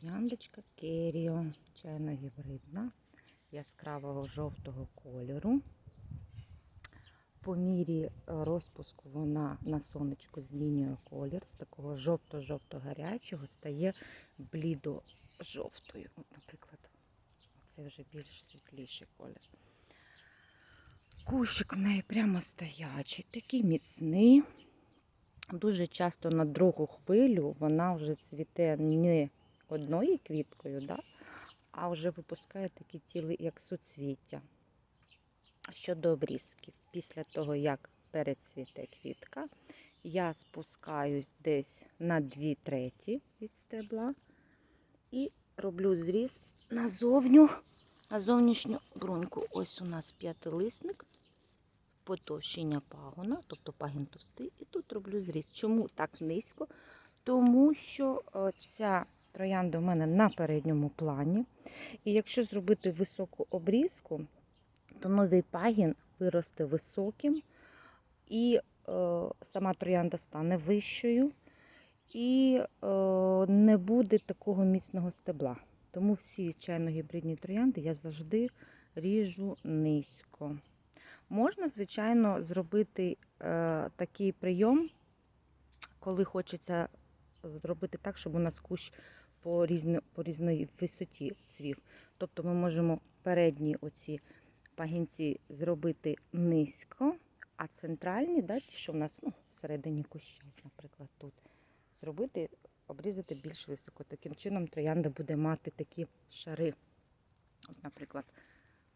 Трояндочка Керіо, чайно-гібридна, яскравого жовтого кольору. По мірі е, розпуску вона на сонечку змінює колір. З такого жовто-жовто-гарячого стає блідо-жовтою. Наприклад, це вже більш світліший колір. Кущик в неї прямо стоячий, такий міцний. Дуже часто на другу хвилю вона вже цвіте не одною квіткою, да? а вже випускає такі цілі, як суцвіття. Щодо обрізків, після того, як перецвіте квітка, я спускаюсь десь на 2 треті від стебла і роблю зріз назовню, на зовнішню бруньку. Ось у нас п'ятилисник, потовщення пагона, тобто пагін товстий, і тут роблю зріз. Чому так низько? Тому що е, ця троянда у мене на передньому плані. І якщо зробити високу обрізку, то новий пагін виросте високим, і е, сама троянда стане вищою, і е, не буде такого міцного стебла. Тому всі чайно-гібридні троянди я завжди ріжу низько. Можна, звичайно, зробити е, такий прийом, коли хочеться зробити так, щоб у нас кущ по, різно, по різної висоті цвів. Тобто ми можемо передні оці пагінці зробити низько, а центральні, да, ті, що в нас ну, всередині куща, наприклад, тут, зробити, обрізати більш високо. Таким чином троянда буде мати такі шари. От, наприклад,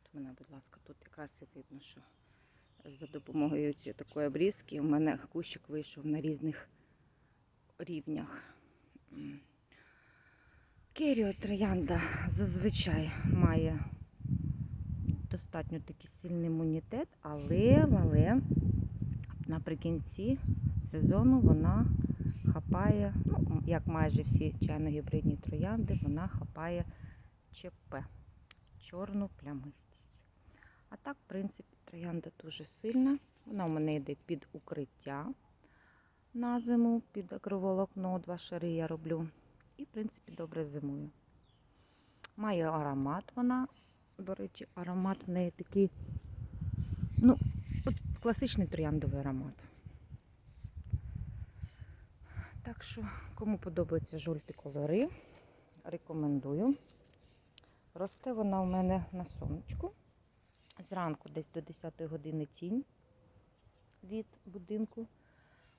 от мене, будь ласка, тут якраз і видно, що за допомогою цієї такої обрізки у мене кущик вийшов на різних рівнях. Керіо троянда зазвичай має достатньо такий сильний імунітет, але, але наприкінці сезону вона хапає, ну, як майже всі чайно-гібридні троянди, вона хапає ЧП, чорну плямистість. А так, в принципі, троянда дуже сильна. Вона у мене йде під укриття на зиму, під акроволокно, два шари я роблю. І, в принципі, добре зимую. Має аромат вона. До речі, аромат в неї такий, ну, от класичний трояндовий аромат. Так що, кому подобаються жовті кольори, рекомендую. Росте вона у мене на сонечку. Зранку десь до 10 години тінь від будинку,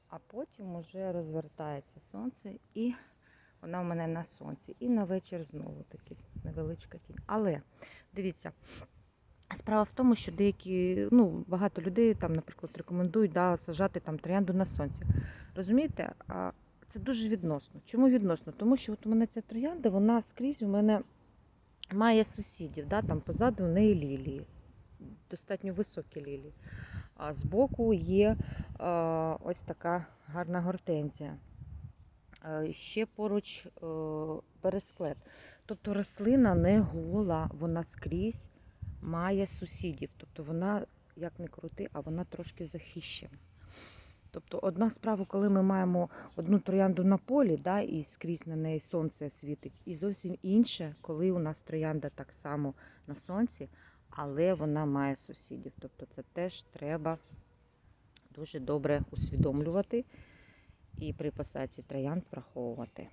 а потім уже розвертається сонце і вона у мене на сонці. І на вечір знову таки невеличка тінь. Але дивіться, справа в тому, що деякі, ну, багато людей там, наприклад, рекомендують да, сажати там троянду на сонці. Розумієте? Це дуже відносно. Чому відносно? Тому що от у мене ця троянда, вона скрізь у мене має сусідів. Да? Там позаду в неї лілії, достатньо високі лілії. А збоку є а, ось така гарна гортензія. Е, Ще поруч е, пересклет. Тобто рослина не гола, вона скрізь має сусідів. Тобто вона, як не крути, а вона трошки захищена. Тобто одна справа, коли ми маємо одну троянду на полі, да, і скрізь на неї сонце світить, і зовсім інше, коли у нас троянда так само на сонці, але вона має сусідів. Тобто це теж треба дуже добре усвідомлювати і при посадці троянд враховувати.